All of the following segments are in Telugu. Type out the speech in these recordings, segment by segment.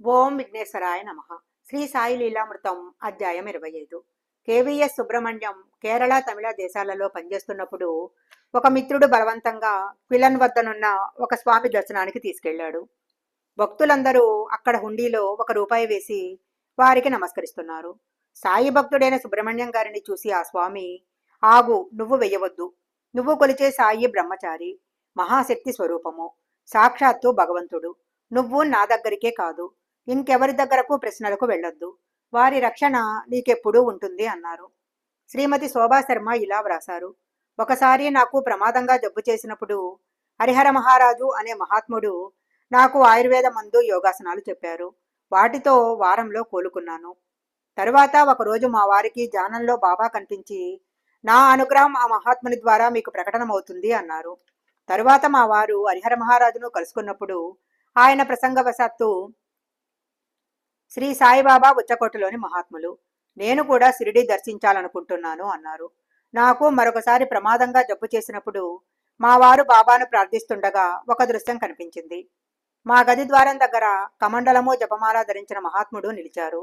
ఓం విఘ్నేశ్వరాయ నమ. శ్రీ సాయి లీలామృతం అధ్యాయం ఇరవై ఐదు. కేవీఎస్ సుబ్రహ్మణ్యం కేరళ తమిళ దేశాలలో పనిచేస్తున్నప్పుడు ఒక మిత్రుడు బలవంతంగా క్విలన్ వద్దనున్న ఒక స్వామి దర్శనానికి తీసుకెళ్ళాడు భక్తులందరూ అక్కడ హుండీలో ఒక రూపాయి వేసి వారికి నమస్కరిస్తున్నారు. సాయి భక్తుడైన సుబ్రహ్మణ్యం గారిని చూసి ఆ స్వామి ఆగు నువ్వు వెయ్యవద్దు నువ్వు కొలిచే సాయి బ్రహ్మచారి మహాశక్తి స్వరూపము సాక్షాత్తు భగవంతుడు. నువ్వు నా దగ్గరికే కాదు. ఇంకెవరి దగ్గరకు ప్రశ్నలకు వెళ్ళొద్దు. వారి రక్షణ నీకెప్పుడూ ఉంటుంది అన్నారు. శ్రీమతి శోభా శర్మ ఇలా వ్రాసారు ఒకసారి నాకు ప్రమాదంగా జబ్బు చేసినప్పుడు హరిహర మహారాజు అనే మహాత్ముడు నాకు ఆయుర్వేద మందు యోగాసనాలు చెప్పారు. వాటితో వారంలో కోలుకున్నాను. తరువాత ఒకరోజు మా వారికి జానంలో బాబా కనిపించి నా అనుగ్రహం ఆ మహాత్ముని ద్వారా మీకు ప్రకటనమవుతుంది అన్నారు. తరువాత మా వారు హరిహర మహారాజును కలుసుకున్నప్పుడు ఆయన ప్రసంగవశాత్తు శ్రీ సాయిబాబా ఉచ్చకోటలోని మహాత్ములు. నేను కూడా షిరిడి దర్శించాలనుకుంటున్నాను అన్నారు. నాకు మరొకసారి ప్రమాదంగా జబ్బు చేసినప్పుడు మా వారు బాబాను ప్రార్థిస్తుండగా ఒక దృశ్యం కనిపించింది. మా గది ద్వారం దగ్గర కమండలము జపమాల ధరించిన మహాత్ముడు నిలిచారు.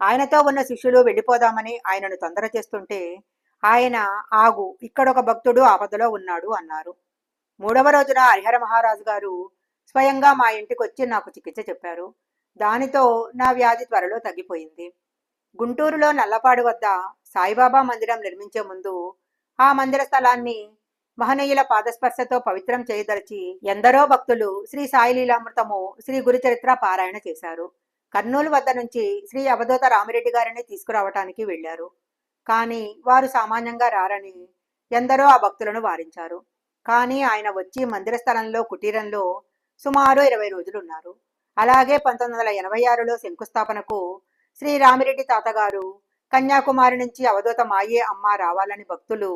ఆయనతో ఉన్న శిష్యులు వెళ్ళిపోదామని ఆయనను తొందర చేస్తుంటే ఆయన ఆగు ఇక్కడొక భక్తుడు ఆపదలో ఉన్నాడు అన్నారు. మూడవ రోజున హరిహర మహారాజు గారు స్వయంగా మా ఇంటికి వచ్చి నాకు చికిత్స చెప్పారు. దానితో నా వ్యాధి త్వరలో తగ్గిపోయింది. గుంటూరులో నల్లపాడు వద్ద సాయిబాబా మందిరం నిర్మించే ముందు ఆ మందిర స్థలాన్ని మహనీయుల పాదస్పర్శతో పవిత్రం చేయదలిచి ఎందరో భక్తులు శ్రీ సాయి లీలామృతము శ్రీ గురుచరిత్ర పారాయణ చేశారు. కర్నూలు వద్ద నుంచి శ్రీ అవధూత రామిరెడ్డి గారిని తీసుకురావటానికి వెళ్ళారు కానీ వారు సామాన్యంగా రారని ఎందరో ఆ భక్తులను వారించారు. కానీ ఆయన వచ్చి మందిర స్థలంలో కుటీరంలో సుమారు ఇరవై రోజులు ఉన్నారు అలాగే పంతొమ్మిది వందల ఎనభై ఆరులో శంకుస్థాపనకు శ్రీ రామిరెడ్డి తాతగారు కన్యాకుమారి నుంచి అవధూత మాయే అమ్మ రావాలని భక్తులు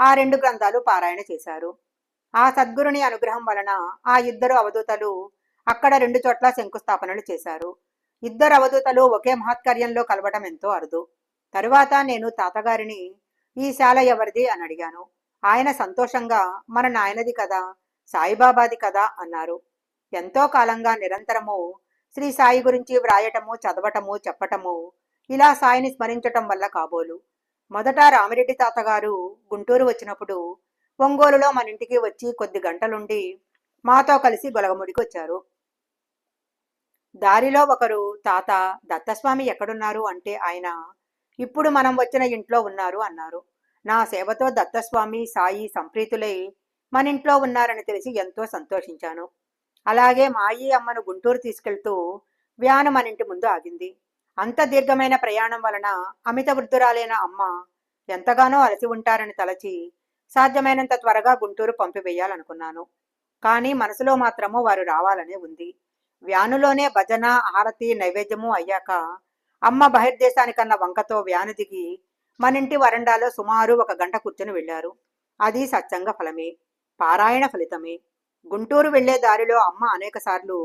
ఆ రెండు గ్రంథాలు పారాయణ చేశారు. ఆ సద్గురుని అనుగ్రహం వలన ఆ ఇద్దరు అవధూతలు అక్కడ రెండు చోట్ల శంకుస్థాపనలు చేశారు. ఇద్దరు అవధూతలు ఒకే మహత్కార్యంలో కలవటం ఎంతో అరుదు. తరువాత నేను తాతగారిని ఈ శాల ఎవరిది అని అడిగాను. ఆయన సంతోషంగా మన నాయనది కదా సాయిబాబాది కదా అన్నారు. ఎంతో కాలంగా నిరంతరము శ్రీ సాయి గురించి వ్రాయటము చదవటము చెప్పటము ఇలా సాయిని స్మరించటం వల్ల కాబోలు. మొదట రామిరెడ్డి తాతగారు గుంటూరు వచ్చినప్పుడు ఒంగోలులో మన ఇంటికి వచ్చి కొద్ది గంటలుండి మాతో కలిసి గొలగముడికి వచ్చారు. దారిలో ఒకరు తాత దత్తస్వామి ఎక్కడున్నారు? అంటే ఆయన ఇప్పుడు మనం వచ్చిన ఇంట్లో ఉన్నారు అన్నారు. నా సేవతో దత్తస్వామి సాయి సంప్రీతులై మన ఇంట్లో ఉన్నారని తెలిసి ఎంతో సంతోషించాను. అలాగే మాయి అమ్మను గుంటూరు తీసుకెళ్తూ వ్యాను మన ఇంటి ముందు ఆగింది. అంత దీర్ఘమైన ప్రయాణం వలన అమిత వృద్ధురాలైన అమ్మ ఎంతగానో అలసి ఉంటారని తలచి సాధ్యమైనంత త్వరగా గుంటూరు పంపివేయాలనుకున్నాను. కానీ మనసులో మాత్రము వారు రావాలనే ఉంది. వ్యానులోనే భజన హారతి నైవేద్యము అయ్యాక అమ్మ బహిర్దేశానికన్న వంకతో వ్యాను దిగి మనింటి వరండాలో సుమారు ఒక గంట కూర్చొని వెళ్ళారు అది సత్సంగ ఫలమే పారాయణ ఫలితమే. గుంటూరు వెళ్ళే దారిలో అమ్మ అనేకసార్లు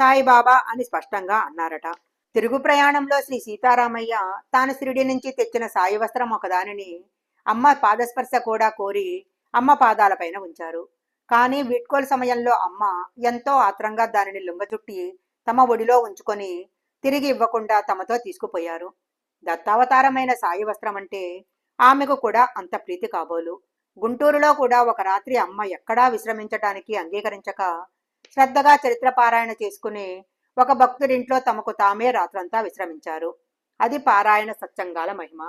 సాయిబాబా అని స్పష్టంగా అన్నారట. తిరుగు ప్రయాణంలో శ్రీ సీతారామయ్య తాను షిరిడి నుంచి తెచ్చిన సాయి వస్త్రం ఒకదానిని అమ్మ పాదస్పర్శ కూడా కోరి అమ్మ పాదాలపైన ఉంచారు. కానీ వీడ్కోలు సమయంలో అమ్మ ఎంతో ఆత్రంగా దానిని లుంగచుట్టి తమ ఒడిలో ఉంచుకొని తిరిగి ఇవ్వకుండా తమతో తీసుకుపోయారు. దత్తావతారమైన సాయి వస్త్రం అంటే ఆమెకు కూడా అంత ప్రీతి కాబోలు. గుంటూరులో కూడా ఒక రాత్రి అమ్మ ఎక్కడా విశ్రమించటానికి అంగీకరించక శ్రద్ధగా చరిత్ర పారాయణ చేసుకుని ఒక భక్తుడింట్లో తమకు తామే రాత్రంతా విశ్రమించారు. అది పారాయణ సత్సంగాల మహిమ.